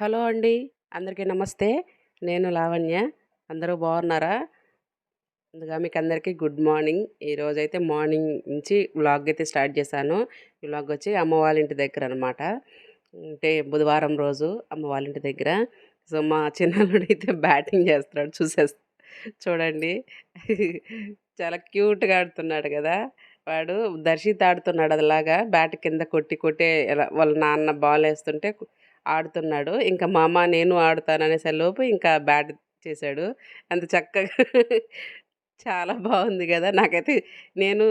Hello అండి. అందరికీ నమస్తే. నేను లావణ్య. అందరూ బాగున్నారా? ముందుగా మీకు అందరికీ గుడ్ మార్నింగ్. ఈరోజైతే మార్నింగ్ నుంచి వ్లాగ్ అయితే స్టార్ట్ చేశాను. ఈ వ్లాగ్ వచ్చి అమ్మ వాళ్ళ ఇంటి దగ్గర అనమాట అంటే బుధవారం రోజు అమ్మ వాళ్ళ ఇంటి దగ్గర. సో మా చిన్నల్లుడు అయితే బ్యాటింగ్ చేస్తున్నాడు. చూసే చూడండి. చాలా క్యూట్గా ఆడుతున్నాడు కదా. వాడు దర్శిత ఆడుతున్నాడు అదిలాగా. బ్యాట్ కింద కొట్టి కొట్టే ఇలా వాళ్ళ నాన్న బాల్ వేస్తుంటే ఆడుతున్నాడు. ఇంకా మా అమ్మ నేను ఆడుతాను అనేసే లోపు ఇంకా బ్యాట్ చేశాడు. అంత చక్కగా చాలా బాగుంది కదా! నాకైతే నేను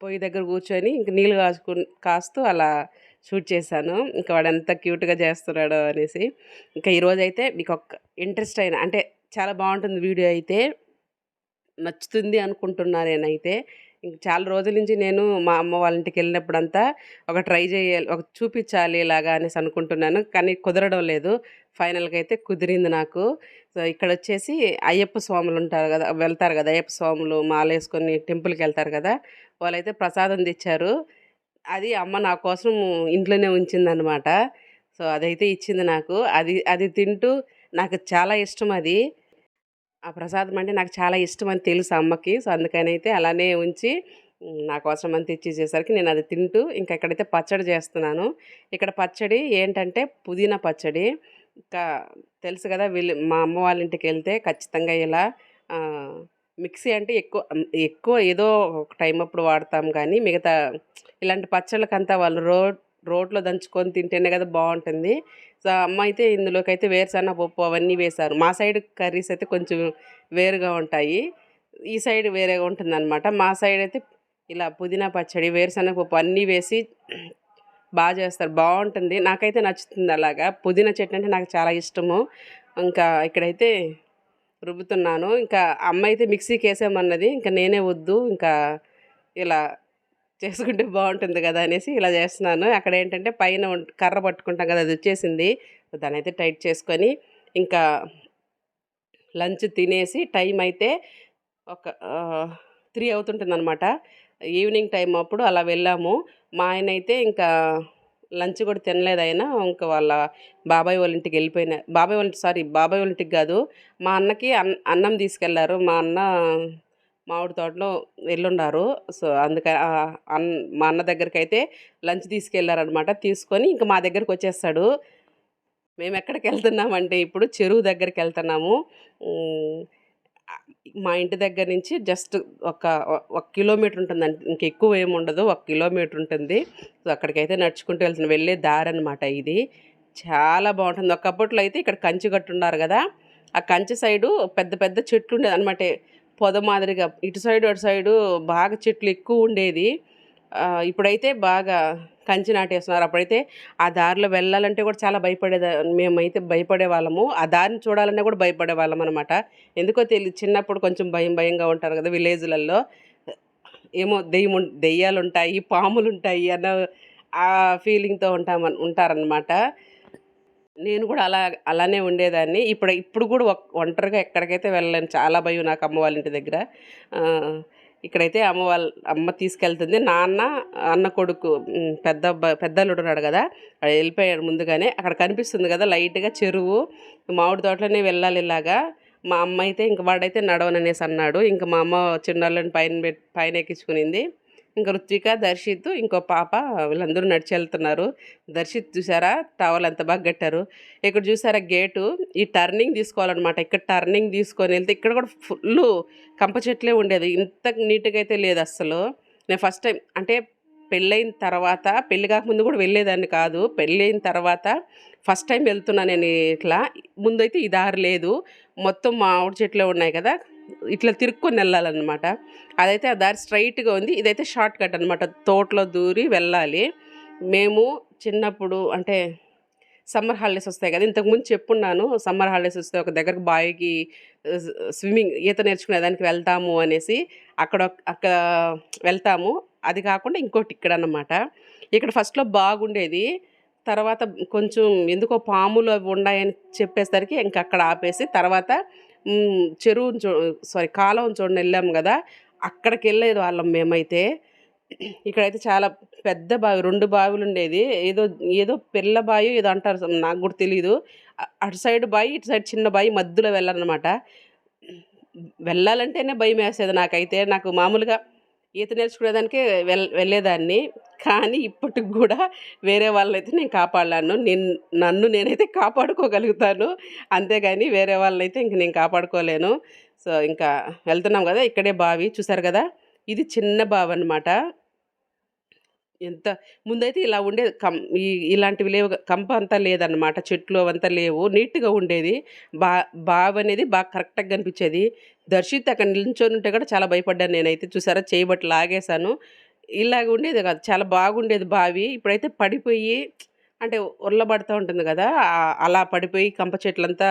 పొయ్యి దగ్గర కూర్చొని ఇంక నీళ్ళు కాసుకు కాస్తూ అలా షూట్ చేశాను. ఇంకా వాడు ఎంత క్యూట్గా చేస్తున్నాడో అనేసి. ఇంకా ఈరోజు అయితే మీకు ఒక ఇంట్రెస్ట్ అయిన అంటే చాలా బాగుంటుంది వీడియో అయితే. నచ్చుతుంది అనుకుంటున్నా నేనైతే. ఇంక చాలా రోజుల నుంచి నేను మా అమ్మ వాళ్ళ ఇంటికి వెళ్ళినప్పుడంతా ఒక ట్రై చేయాలి ఒక చూపించాలి ఇలాగా అనేసి అనుకుంటున్నాను. కానీ కుదరడం లేదు. ఫైనల్గా అయితే కుదిరింది నాకు. సో ఇక్కడ వచ్చేసి అయ్యప్ప స్వాములు ఉంటారు కదా వెళ్తారు కదా అయ్యప్ప స్వాములు మాలేసుకొని టెంపుల్కి వెళ్తారు కదా వాళ్ళైతే ప్రసాదం తెచ్చారు. అది అమ్మ నా కోసం ఇంట్లోనే ఉంచిందనమాట సో అదైతే ఇచ్చింది నాకు. అది అది తింటూ నాకు చాలా ఇష్టం అది. ఆ ప్రసాదం అంటే నాకు చాలా ఇష్టం అని తెలుసు అమ్మకి. సో అందుకని అయితే అలానే ఉంచి నా కోసం అని తెచ్చేసేసరికి నేను అది తింటూ ఇంకా ఇక్కడైతే పచ్చడి చేస్తున్నాను ఇక్కడ పచ్చడి ఏంటంటే పుదీనా పచ్చడి. ఇంకా తెలుసు కదా వీళ్ళు మా అమ్మ వాళ్ళ ఇంటికి వెళ్తే ఖచ్చితంగా ఇలా మిక్సీ అంటే ఎక్కువ ఎక్కువ ఏదో ఒక టైం అప్పుడు వాడతాం కానీ మిగతా ఇలాంటి పచ్చళ్ళకంతా వాళ్ళు రోడ్ రోట్లో దంచుకొని తింటేనే కదా బాగుంటుంది. అమ్మ అయితే ఇందులోకి అయితే వేరుసన్న పప్పు అవన్నీ వేశారు. మా సైడ్ కర్రీస్ అయితే కొంచెం వేరుగా ఉంటాయి. ఈ సైడ్ వేరేగా ఉంటుందన్నమాట. మా సైడ్ అయితే ఇలా పుదీనా పచ్చడి వేరుశనగ పప్పు అన్నీ వేసి బాగా చేస్తారు. బాగుంటుంది. నాకైతే నచ్చుతుంది అలాగా. పుదీనా చట్నీ అంటే నాకు చాలా ఇష్టము. ఇంకా ఇక్కడైతే రుబ్బుతున్నాను. ఇంకా అమ్మ అయితే మిక్సీకి వేసామన్నది ఇంకా నేనే వద్దు. ఇంకా ఇలా చేసుకుంటే బాగుంటుంది కదా అనేసి ఇలా చేస్తున్నాను. అక్కడ ఏంటంటే పైన కర్ర పట్టుకుంటాం కదా అది వచ్చేసింది. దాని అయితే టైట్ చేసుకొని ఇంకా లంచ్ తినేసి టైం అయితే ఒక త్రీ అవుతుంటుంది అనమాట ఈవినింగ్ టైం అప్పుడు అలా వెళ్ళాము. మా ఆయన అయితే ఇంకా లంచ్ కూడా తినలేదు ఆయన. ఇంకా వాళ్ళ బాబాయ్ వాళ్ళ ఇంటికి వెళ్ళిపోయిన బాబాయ్ వాళ్ళ సారీ బాబాయ్ వాళ్ళ ఇంటికి కాదు. మా అన్నకి అన్నం తీసుకెళ్ళారు. మా అన్న మామిడి తోటలో వెళ్ళున్నారు సో అందుకని మా అన్న దగ్గరికి అయితే లంచ్ తీసుకెళ్ళారనమాట తీసుకొని ఇంకా మా దగ్గరికి వచ్చేస్తాడు మేము ఎక్కడికి వెళ్తున్నామంటే ఇప్పుడు చెరువు దగ్గరికి వెళ్తున్నాము మా ఇంటి దగ్గర నుంచి జస్ట్ ఒక ఒక కిలోమీటర్ ఉంటుందండి ఇంక ఎక్కువ ఏమి ఉండదు. ఒక కిలోమీటర్ ఉంటుంది. సో అక్కడికైతే నడుచుకుంటూ వెళ్తున్న వెళ్ళే దారి అనమాట ఇది. చాలా బాగుంటుంది. ఒకప్పట్లో అయితే ఇక్కడ కంచి కట్టున్నారు కదా. ఆ కంచి సైడు పెద్ద పెద్ద చెట్లు ఉండేది అనమాట పొద మాదిరిగా ఇటు సైడు అటు సైడు బాగా చెట్లు ఎక్కువ ఉండేది. ఇప్పుడైతే బాగా కంచి నాటేస్తున్నారు. అప్పుడైతే ఆ దారిలో వెళ్ళాలంటే కూడా చాలా భయపడేదా మేమైతే భయపడే వాళ్ళము. ఆ దారిని చూడాలన్నా కూడా భయపడే వాళ్ళం అనమాట ఎందుకో తెలియదు చిన్నప్పుడు కొంచెం భయం భయంగా ఉంటారు కదా విలేజ్లలో. ఏమో దెయ్యం దెయ్యాలు ఉంటాయి పాములు ఉంటాయి అన్న ఆ ఫీలింగ్తో ఉంటామన్ ఉంటారనమాట నేను కూడా అలా అలానే ఉండేదాన్ని. ఇప్పుడు ఇప్పుడు కూడా ఒంటరిగా ఎక్కడికైతే వెళ్ళలేను. చాలా భయం నాకు అమ్మ వాళ్ళ ఇంటి దగ్గర. ఇక్కడైతే అమ్మ వాళ్ళ అమ్మ తీసుకెళ్తుంది. నాన్న అన్న కొడుకు పెద్ద పెద్దల్లుడు ఉన్నాడు కదా వెళ్ళిపోయాడు ముందుగానే. అక్కడ కనిపిస్తుంది కదా లైట్గా చెరువు మామిడి తోటలోనే వెళ్ళాలి ఇలాగా. మా అమ్మ అయితే ఇంక వాడైతే నడవననేసి అన్నాడు. ఇంకా మా అమ్మ చిన్నాళ్ళని పైన పైన ఎక్కించుకునింది. ఇంకా రుత్విక దర్శిత్ ఇంకో పాప వీళ్ళందరూ నడిచి వెళ్తున్నారు దర్శిత్ చూసారా? టవల్ ఎంత బాగా కట్టారు ఇక్కడ చూసారా గేటు? ఈ టర్నింగ్ తీసుకోవాలన్నమాట. ఇక్కడ టర్నింగ్ తీసుకొని వెళ్తే ఇక్కడ కూడా ఫుల్ కంప చెట్లే ఉండేది. ఇంత నీట్గా అయితే లేదు అస్సలు. నేను ఫస్ట్ టైం అంటే పెళ్ళైన తర్వాత పెళ్ళి కాకముందు కూడా వెళ్ళేదాన్ని కాదు. పెళ్ళైన తర్వాత ఫస్ట్ టైం వెళ్తున్నా నేను ఇట్లా. ముందైతే ఈ దారి లేదు. మొత్తం మామిడి చెట్లే ఉన్నాయి కదా. ఇట్లా తిరుక్కొని వెళ్ళాలన్నమాట. అదైతే ఆ దారి స్ట్రైట్గా ఉంది. ఇదైతే షార్ట్ కట్ అనమాట తోటలో దూరి వెళ్ళాలి. మేము చిన్నప్పుడు అంటే సమ్మర్ హాలిడేస్ వస్తాయి కదా ఇంతకుముందు చెప్పున్నాను. సమ్మర్ హాలిడేస్ వస్తే ఒక దగ్గరకు బావికి స్విమ్మింగ్ ఈత నేర్చుకునే దానికి వెళ్తాము అనేసి అక్కడ అక్కడ వెళ్తాము. అది కాకుండా ఇంకోటి ఇక్కడ అనమాట ఇక్కడ ఫస్ట్లో బాగుండేది. తర్వాత కొంచెం ఎందుకో పాములు అవి ఉన్నాయని చెప్పేసరికి ఇంక అక్కడ ఆపేసి తర్వాత చెరువుని చూ సారీ కాలం చూడండి వెళ్ళాము కదా అక్కడికి వెళ్ళేది వాళ్ళం మేమైతే. ఇక్కడైతే చాలా పెద్ద బావి రెండు బావులు ఉండేది. ఏదో ఏదో పిల్ల బావి ఏదో అంటారు నాకు కూడా తెలియదు అటు సైడ్ బావి ఇటు సైడ్ చిన్న బావి మధ్యలో వెళ్ళాలన్నమాట. వెళ్ళాలంటేనే భయం వేసేది నాకైతే. నాకు మామూలుగా ఈత నేర్చుకునేదానికే వెల్ వెళ్ళేదాన్ని. కానీ ఇప్పటికి కూడా వేరే వాళ్ళనైతే నేను కాపాడలేను. నేను నన్ను నేనైతే కాపాడుకోగలుగుతాను. అంతేగాని వేరే వాళ్ళనైతే ఇంక నేను కాపాడుకోలేను. సో ఇంకా వెళ్తున్నాం కదా ఇక్కడే బావి చూసారు కదా? ఇది చిన్న బావి అనమాట ఎంత ముందైతే ఇలా ఉండేది కం ఈ ఇలాంటివి లేవు. కంప అంతా లేదన్నమాట. చెట్లు అవంతా లేవు. నీట్గా ఉండేది. బా బావి అనేది బాగా కరెక్ట్గా కనిపించేది. దర్శిత్ అక్కడ నిల్చొని ఉంటే కూడా చాలా భయపడ్డాను నేనైతే. చూసారా? చేయబట్టి లాగేశాను. ఇలాగ ఉండేది కాదు. చాలా బాగుండేది బావి. ఇప్పుడైతే పడిపోయి అంటే ఉర్లబడుతూ ఉంటుంది కదా? అలా పడిపోయి కంప చెట్లంతా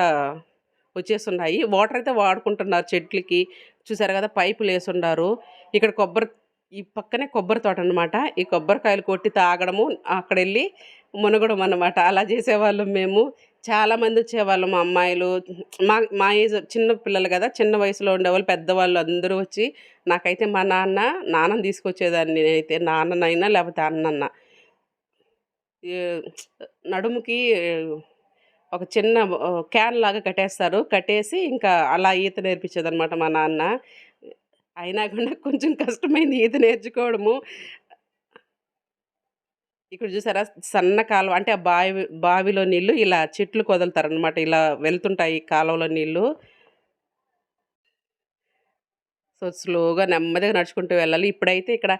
వచ్చేస్తున్నాయి. వాటర్ అయితే వాడుకుంటున్నారు చెట్లకి. చూసారు కదా? పైపులు వేసుండారు. ఇక్కడ కొబ్బరి ఈ పక్కనే కొబ్బరి తోట అనమాట ఈ కొబ్బరికాయలు కొట్టి తాగడము అక్కడ వెళ్ళి మునగడం అనమాట అలా చేసేవాళ్ళం మేము. చాలామంది వచ్చేవాళ్ళు మా అమ్మాయిలు. మా మా ఏజ్ చిన్న పిల్లలు కదా చిన్న వయసులో ఉండేవాళ్ళు పెద్దవాళ్ళు అందరూ వచ్చి నాకైతే మా నాన్న నాన్నని తీసుకొచ్చేదాన్ని నేనైతే నాన్ననైనా లేకపోతే అన్నన్న. నడుముకి ఒక చిన్న క్యాన్ లాగా కట్టేస్తారు. కట్టేసి ఇంకా అలా ఈత నేర్పించేదనమాట మా నాన్న. అయినా కూడా కొంచెం కష్టమైంది ఈత నేర్చుకోవడము. ఇక్కడ చూసారా సన్న కాలువ అంటే ఆ బావి బావిలో నీళ్ళు ఇలా చెట్లు వదులుతారనమాట ఇలా వెళ్తుంటాయి కాలువలో నీళ్ళు. సో స్లోగా నెమ్మదిగా నడుచుకుంటూ వెళ్ళాలి. ఇప్పుడైతే ఇక్కడ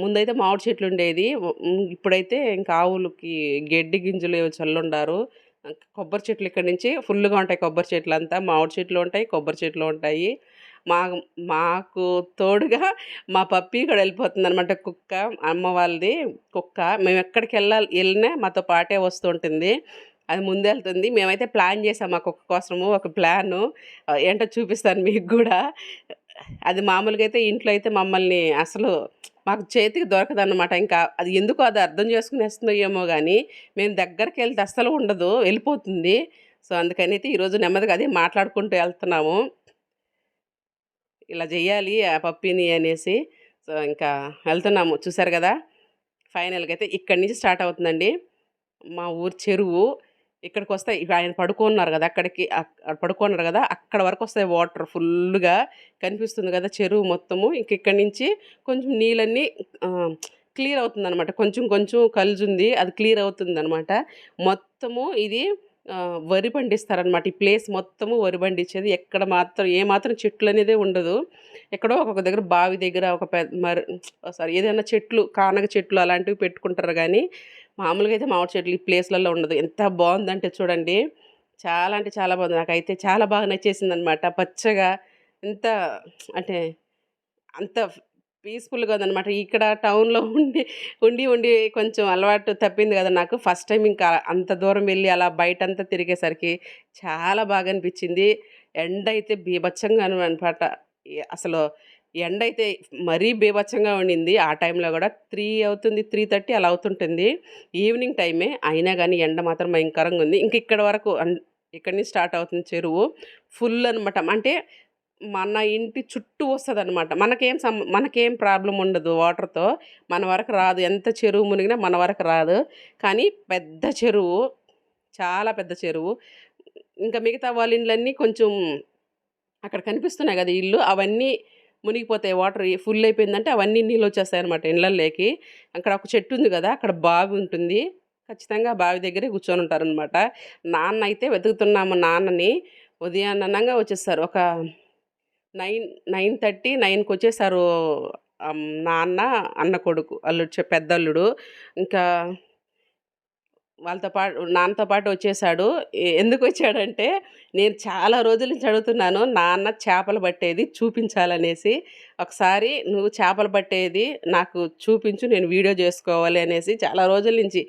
ముందైతే మామిడి చెట్లు ఉండేది. ఇప్పుడైతే ఇంకా ఆవులకి గడ్డి గింజలు ఏవో చల్లుండారు. కొబ్బరి చెట్లు ఇక్కడ నుంచి ఫుల్గా ఉంటాయి కొబ్బరి చెట్లు అంతా మామిడి చెట్లు ఉంటాయి కొబ్బరి చెట్లు ఉంటాయి. మా మాకు తోడుగా మా పప్పి కూడా వెళ్ళిపోతుంది అనమాట కుక్క. అమ్మ వాళ్ళది కుక్క. మేము ఎక్కడికి వెళ్ళాలి వెళ్ళినా మాతో పాటే వస్తూ ఉంటుంది. అది ముందు వెళ్తుంది. మేమైతే ప్లాన్ చేసాం మా కుక్క కోసము ఒక ప్లాను. ఏంటో చూపిస్తాను మీకు కూడా. అది మామూలుగా అయితే ఇంట్లో అయితే మమ్మల్ని అసలు మాకు చేతికి దొరకదన్నమాట. ఇంకా అది ఎందుకు అది అర్థం చేసుకునేస్తుందో ఏమో కానీ మేము దగ్గరికి వెళ్తే అస్సలు ఉండదు వెళ్ళిపోతుంది. సో అందుకని అయితే ఈరోజు నెమ్మదిగా అదే మాట్లాడుకుంటూ వెళ్తున్నాము. ఇలా చెయ్యాలి ఆ పప్పిని అనేసి. సో ఇంకా వెళ్తున్నాము. చూసారు కదా? ఫైనల్గా అయితే ఇక్కడి నుంచి స్టార్ట్ అవుతుందండి. మా ఊరు చెరువు. ఇక్కడికి వస్తాయి ఆయన పడుకున్నారు కదా అక్కడికి. పడుకున్నారు కదా? అక్కడ వరకు వస్తాయి వాటర్ ఫుల్గా కనిపిస్తుంది కదా చెరువు మొత్తము. ఇంక ఇక్కడి నుంచి కొంచెం నీళ్ళన్నీ క్లియర్ అవుతుంది అనమాట కొంచెం కొంచెం కలుజుంది. అది క్లియర్ అవుతుంది అనమాట మొత్తము ఇది వరి పండిస్తారనమాట ఈ ప్లేస్ మొత్తము వరి పండించేది. ఎక్కడ మాత్రం ఏ మాత్రం చెట్లు అనేదే ఉండదు. ఎక్కడో ఒక్కొక్క దగ్గర బావి దగ్గర ఒక పెద్ద మరి సారీ ఏదైనా చెట్లు కానగ చెట్లు అలాంటివి పెట్టుకుంటారు కానీ మామూలుగా అయితే మామిడి చెట్లు ఈ ప్లేస్లలో ఉండదు. ఎంత బాగుందంటే చూడండి. చాలా అంటే చాలా బాగుంది. నాకైతే చాలా బాగా నచ్చేసింది అనమాట పచ్చగా ఎంత అంటే అంత పీస్ఫుల్గా ఉందన్నమాట. ఇక్కడ టౌన్లో ఉండి ఉండి ఉండి కొంచెం అలవాటు తప్పింది కదా నాకు. ఫస్ట్ టైం ఇంకా అంత దూరం వెళ్ళి అలా బయట అంతా తిరిగేసరికి చాలా బాగా అనిపించింది. ఎండ అయితే బీభత్సంగా అనమాట అసలు ఎండ అయితే మరీ బీభత్సంగా ఉండింది. ఆ టైంలో కూడా త్రీ అవుతుంది త్రీ థర్టీ అలా అవుతుంటుంది. ఈవినింగ్ టైమే అయినా కానీ ఎండ మాత్రం భయంకరంగా ఉంది. ఇంక ఇక్కడ వరకు ఇక్కడి నుంచి స్టార్ట్ అవుతుంది చెరువు. ఫుల్ అనమాట అంటే మన ఇంటి చుట్టూ వస్తుంది అనమాట మనకేం సం మనకేం ప్రాబ్లం ఉండదు వాటర్తో. మన వరకు రాదు. ఎంత చెరువు మునిగినా మన వరకు రాదు. కానీ పెద్ద చెరువు చాలా పెద్ద చెరువు. ఇంకా మిగతా వాళ్ళ ఇండ్లన్నీ కొంచెం అక్కడ కనిపిస్తున్నాయి కదా ఇల్లు. అవన్నీ మునిగిపోతాయి. వాటర్ ఫుల్ అయిపోయిందంటే అవన్నీ నీళ్ళు వచ్చేస్తాయి అనమాట ఇళ్ళల్లోకి అక్కడ ఒక చెట్టు ఉంది కదా అక్కడ బావి ఉంటుంది. ఖచ్చితంగా బావి దగ్గరే కూర్చొని ఉంటారనమాట నాన్న అయితే వెతుకుతున్నాము నాన్నని. ఉదయాన్నంగా వచ్చేస్తారు. ఒక నైన్ నైన్ థర్టీ నైన్కి వచ్చేసారు నాన్న అన్న కొడుకు అల్లుడు చె- పెద్ద అల్లుడు ఇంకా వాళ్ళతో పాటు నాన్నతో పాటు వచ్చేసాడు. ఎందుకు వచ్చాడంటే నేను చాలా రోజుల నుంచి అడుగుతున్నాను నాన్న చేపలు పట్టేది చూపించాలనేసి. ఒకసారి నువ్వు చేపలు పట్టేది నాకు చూపించు నేను వీడియో చేసుకోవాలి అనేసి చాలా రోజుల నుంచి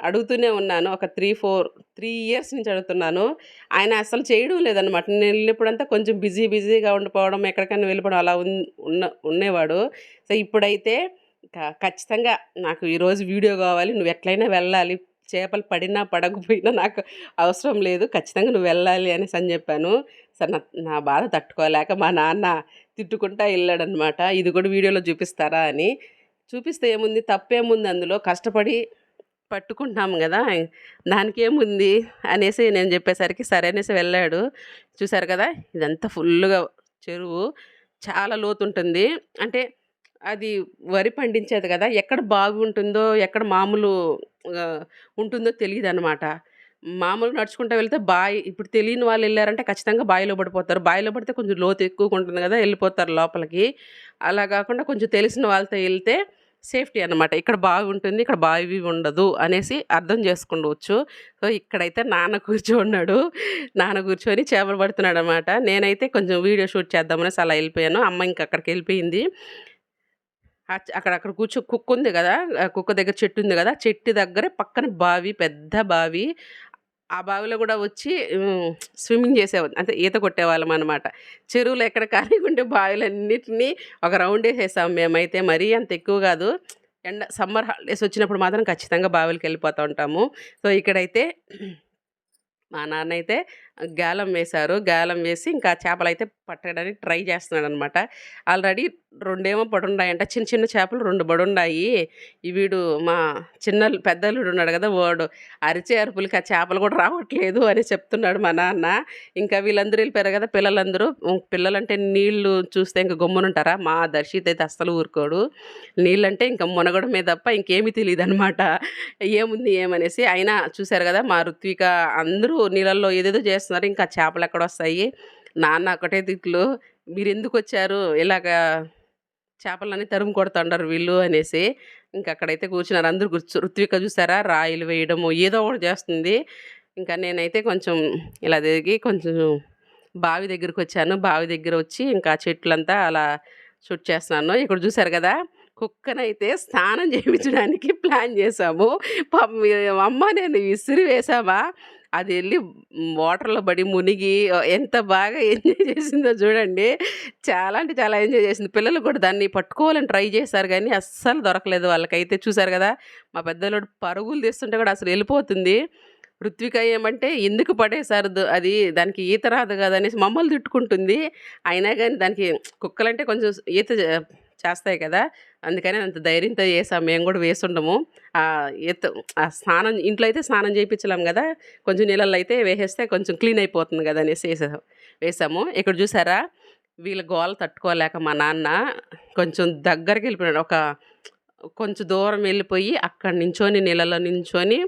అడుగుతూనే ఉన్నాను. ఒక త్రీ ఫోర్ త్రీ ఇయర్స్ నుంచి అడుగుతున్నాను. ఆయన అసలు చేయడం లేదనమాట నేను వెళ్ళినప్పుడంతా కొంచెం బిజీ బిజీగా ఉండిపోవడం ఎక్కడికైనా వెళ్ళిపోవడం అలా ఉన్- ఉన్న ఉండేవాడు. సో ఇప్పుడైతే క- ఖచ్చితంగా నాకు ఈరోజు వీడియో కావాలి. నువ్వు ఎట్లయినా వెళ్ళాలి. చేపలు పడినా పడకపోయినా నాకు అవసరం లేదు. ఖచ్చితంగా నువ్వు వెళ్ళాలి అనేసి అని చెప్పాను. సరే నా నా బాధ తట్టుకోలేక మా నాన్న తిట్టుకుంటా వెళ్ళాడనమాట ఇది కూడా వీడియోలో చూపిస్తారా అని. చూపిస్తే ఏముంది? తప్పేముంది అందులో? కష్టపడి పట్టుకుంటున్నాం కదా దానికేముంది? అనేసి నేను చెప్పేసరికి సరే అనేసి వెళ్ళాడు. చూసారు కదా ఇదంతా ఫుల్గా చెరువు చాలా లోతు ఉంటుంది అంటే అది వరి పండించేది కదా ఎక్కడ బాగుంటుందో ఎక్కడ మామూలు ఉంటుందో తెలియదు అనమాట మామూలు నడుచుకుంటూ వెళ్తే బావి ఇప్పుడు తెలియని వాళ్ళు వెళ్ళారంటే ఖచ్చితంగా బావిలో పడిపోతారు. బావిలో పడితే కొంచెం లోతు ఎక్కువగా ఉంటుంది కదా వెళ్ళిపోతారు లోపలికి. అలా కాకుండా కొంచెం తెలిసిన వాళ్ళతో వెళ్తే సేఫ్టీ అనమాట ఇక్కడ బాగుంటుంది ఇక్కడ బావి ఉండదు అనేసి అర్థం చేసుకుండవచ్చు సో ఇక్కడైతే నాన్న కూర్చోన్నాడు. నాన్న కూర్చొని చేపలు పడుతున్నాడు అనమాట నేనైతే కొంచెం వీడియో షూట్ చేద్దామనేసి అలా వెళ్ళిపోయాను. అమ్మ ఇంకా అక్కడికి వెళ్ళిపోయింది. అక్కడ అక్కడ కూర్చో కుక్క ఉంది కదా కుక్క దగ్గర చెట్టు ఉంది కదా చెట్టు దగ్గర పక్కన బావి పెద్ద బావి. ఆ బావిలో కూడా వచ్చి స్విమ్మింగ్ చేసేవాళ్ళం అంటే ఈత కొట్టేవాళ్ళం అనమాట చెరువులు ఎక్కడ ఖాళీ ఉండే బావిలన్నిటినీ ఒక రౌండ్ వేసేసాం మేమైతే. మరీ అంత ఎక్కువ కాదు. ఎండ సమ్మర్ హాలిడేస్ వచ్చినప్పుడు మాత్రం ఖచ్చితంగా బావిలకి వెళ్ళిపోతూ ఉంటాము. సో ఇక్కడైతే మా నాన్న అయితే గాలం వేశారు. గాలం వేసి ఇంకా చేపలు అయితే పట్టడానికి ట్రై చేస్తున్నాడు అనమాట ఆల్రెడీ రెండేమో పడున్నాయంట చిన్న చిన్న చేపలు రెండు పడున్నాయి వీడు మా చిన్న పెద్దలుడు ఉన్నాడు కదా వాడు అరిచే అరుపులకి ఆ చేపలు కూడా రావట్లేదు అని చెప్తున్నాడు మా నాన్న. ఇంకా వీళ్ళందరూ వెళ్ళిపోయారు కదా పిల్లలందరూ. పిల్లలంటే నీళ్ళు చూస్తే ఇంకా గమ్మునుంటారా మా దర్శిత్ అయితే అస్సలు ఊరుకోడు. నీళ్ళంటే ఇంకా మునగడమే తప్ప ఇంకేమీ తెలియదు అనమాట ఏముంది ఏమనేసి అయినా చూశారు కదా మా ఋత్విక అందరూ నీళ్ళల్లో ఏదేదో చేస్తారు చేస్తున్నారు. ఇంకా చేపలు ఎక్కడ వస్తాయి? నాన్న ఒకటే తిట్లు మీరు ఎందుకు వచ్చారు ఇలాగా చేపలన్నీ తరుము కొడుతుంటారు వీళ్ళు అనేసి ఇంకా అక్కడైతే కూర్చున్నారు. అందరూ కూర్చు ఋత్విక చూసారా? రాయిలు వేయడము ఏదో ఒకటి చేస్తుంది. ఇంకా నేనైతే కొంచెం ఇలా దిగి కొంచెం బావి దగ్గరికి వచ్చాను. బావి దగ్గర వచ్చి ఇంకా చెట్లంతా అలా షూట్ చేస్తున్నాను. ఇక్కడ చూసారు కదా? కుక్కనైతే స్నానం చేయించడానికి ప్లాన్ చేసాము పాపం అమ్మ నేను విసిరి వేసామా అది వెళ్ళి వాటర్లో పడి మునిగి ఎంత బాగా ఎంజాయ్ చేసిందో చూడండి. చాలా అంటే చాలా ఎంజాయ్ చేసింది. పిల్లలు కూడా దాన్ని పట్టుకోవాలని ట్రై చేశారు కానీ అస్సలు దొరకలేదు వాళ్ళకైతే. చూసారు కదా మా పెద్దలోడు పరుగులు తీస్తుంటే కూడా అసలు వెళ్ళిపోతుంది. ఋత్విక ఏమంటే ఎందుకు పడేశారు అది దానికి ఈత రాదు కదా అనేసి మమ్మల్ని తిట్టుకుంటుంది. అయినా కానీ దానికి కుక్కలంటే కొంచెం ఈత చేస్తాయి కదా! అందుకని అంత ధైర్యంతో వేసాం మేము కూడా వేసుండము. ఎత్తు ఈత ఆ స్నానం ఇంట్లో అయితే స్నానం చేయించలేం కదా! కొంచెం నీళ్ళల్లో అయితే వేసేస్తే కొంచెం క్లీన్ అయిపోతుంది కదా! అనేసి వేసా వేసాము. ఇక్కడ చూసారా? వీళ్ళ గోల తట్టుకోలేక మా నాన్న కొంచెం దగ్గరికి వెళ్ళిపోయాడు ఒక కొంచెం దూరం వెళ్ళిపోయి అక్కడి నించొని నీళ్ళలో నించొని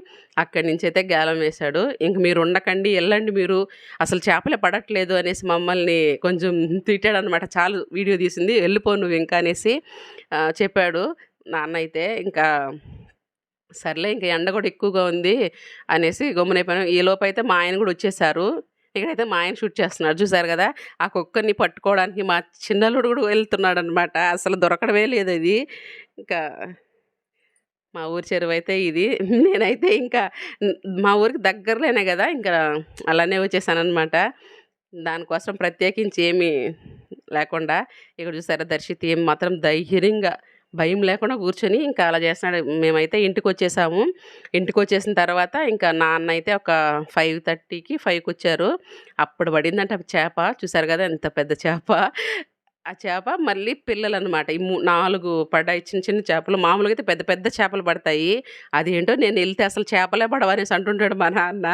అక్కడి నుంచి అయితే గాలం వేశాడు. ఇంక మీరు ఉండకండి వెళ్ళండి మీరు. అసలు చేపలే పడట్లేదు అనేసి మమ్మల్ని కొంచెం తిట్టాడు అనమాట చాలు వీడియో తీసింది వెళ్ళిపో నువ్వు ఇంకా అనేసి చెప్పాడు. నాన్న అయితే ఇంకా సర్లే ఇంకా ఎండ కూడా ఎక్కువగా ఉంది అనేసి గమ్మునైపోయాను. ఈ లోపు అయితే మా ఆయన కూడా వచ్చేసారు. ఇక్కడైతే మా ఆయన షూట్ చేస్తున్నాడు చూసారు కదా? ఆ కుక్కర్ని పట్టుకోవడానికి మా చిన్నలుడు కూడా వెళ్తున్నాడు అనమాట అసలు దొరకడమే లేదు అది. ఇంకా మా ఊరి చెరువు అయితే ఇది. నేనైతే ఇంకా మా ఊరికి దగ్గరలోనే కదా? ఇంకా అలానే వచ్చేసాను అనమాట దానికోసం ప్రత్యేకించి ఏమీ లేకుండా ఇక్కడ చూసారా దర్శితి ఏం మాత్రం ధైర్యంగా భయం లేకుండా కూర్చొని ఇంకా అలా చేస్తున్నాడు. మేమైతే ఇంటికి వచ్చేసాము ఇంటికి వచ్చేసిన తర్వాత ఇంకా నాన్న అయితే ఒక ఫైవ్ థర్టీకి ఫైవ్కి వచ్చారు. అప్పుడు పడిందంటే చేప. చూసారు కదా ఎంత పెద్ద చేప. ఆ చేప మళ్ళీ పిల్లలు అనమాట ఈ మూ నాలుగు పడ్డాయి చిన్న చిన్న చేపలు. మామూలుగా అయితే పెద్ద పెద్ద చేపలు పడతాయి. అదేంటో నేను వెళ్తే అసలు చేపలే పడవనేసి అంటుంటాడు మా నాన్న.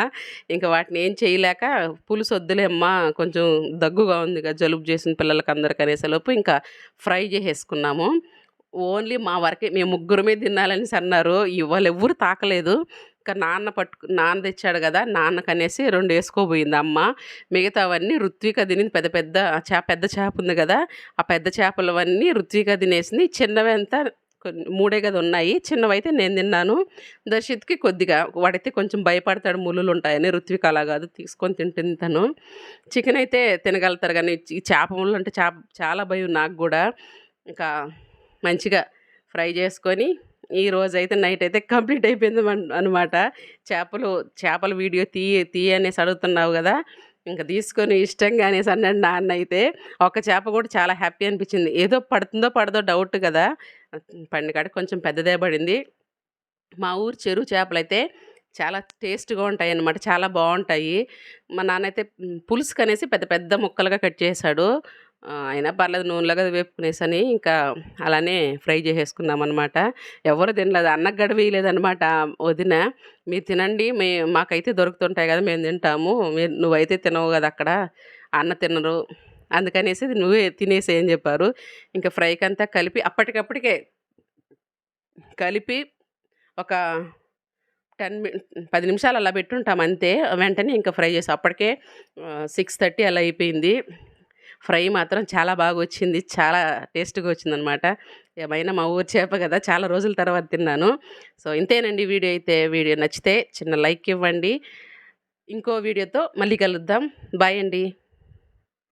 ఇంకా వాటిని ఏం చేయలేక పులుసు వద్దులేమ్మా కొంచెం దగ్గుగా ఉంది కదా జలుబు చేసిన పిల్లలకి అందరికీ అనేసలోపు ఇంకా ఫ్రై చేసేసుకున్నాము. ఓన్లీ మా వరకే మేము ముగ్గురమే తినాలనేసి అన్నారు. ఇవాళ ఎవ్వరు తాకలేదు. ఇంకా నాన్న పట్టుకు నాన్న తెచ్చాడు కదా నాన్నకు అనేసి రెండు వేసుకోబోయింది అమ్మ. మిగతావన్నీ రుత్విక తినింది. పెద్ద పెద్ద చేప పెద్ద చేప ఉంది కదా ఆ పెద్ద చేపలవన్నీ రుత్విక తినేసింది. చిన్నవి అంతా కొన్ని మూడే కదా ఉన్నాయి. చిన్నవైతే నేను తిన్నాను. దర్శిత్కి కొద్దిగా వాడైతే కొంచెం భయపడతాడు ములులు ఉంటాయని రుత్విక అలా కాదు తీసుకొని తింటుంది తను. చికెన్ అయితే తినగలుగుతారు కానీ ఈ చేప ముళ్ళు అంటే చేప చాలా భయం నాకు కూడా. ఇంకా మంచిగా ఫ్రై చేసుకొని ఈ రోజు అయితే నైట్ అయితే కంప్లీట్ అయిపోయింది అనమాట చేపలు చేపల వీడియో తీయ తీయ అనేసి అడుగుతున్నావు కదా. ఇంకా తీసుకొని ఇష్టంగా అనేసి అన్నాడు నాన్న అయితే. ఒక చేప కూడా చాలా హ్యాపీ అనిపించింది. ఏదో పడుతుందో పడదో డౌట్ కదా. పండుగ కొంచెం పెద్దదే పడింది. మా ఊరు చెరువు చేపలు అయితే చాలా టేస్ట్గా ఉంటాయి అన్నమాట. చాలా బాగుంటాయి. మా నాన్న అయితే పులుసుకు అనేసి పెద్ద పెద్ద ముక్కలుగా కట్ చేశాడు. అయినా పర్లేదు నూనెలాగా కదా వేపుకునేసని ఇంకా అలానే ఫ్రై చేసేసుకున్నాం అనమాట ఎవరు తినలేదు అన్నకు గడవేయలేదనమాట వదిన. మీరు తినండి మే మాకైతే దొరుకుతుంటాయి కదా మేము తింటాము. మీరు నువ్వైతే తినవు కదా అక్కడ అన్న తినరు. అందుకనేసి నువ్వే తినేసే అని చెప్పారు. ఇంకా ఫ్రైకి అంతా కలిపి అప్పటికప్పటికే కలిపి ఒక టెన్ పది నిమిషాలు అలా పెట్టుంటాం అంతే. వెంటనే ఇంకా ఫ్రై చేసి అప్పటికే సిక్స్ థర్టీ అలా అయిపోయింది. ఫ్రై మాత్రం చాలా బాగా వచ్చింది చాలా టేస్ట్గా వచ్చిందనమాట. ఏమైనా మా ఊరు చేప కదా చాలా రోజుల తర్వాత తిన్నాను. సో ఇంతేనండి వీడియో అయితే. వీడియో నచ్చితే చిన్న లైక్ ఇవ్వండి. ఇంకో వీడియోతో మళ్ళీ కలుద్దాం. బాయ్ అండి.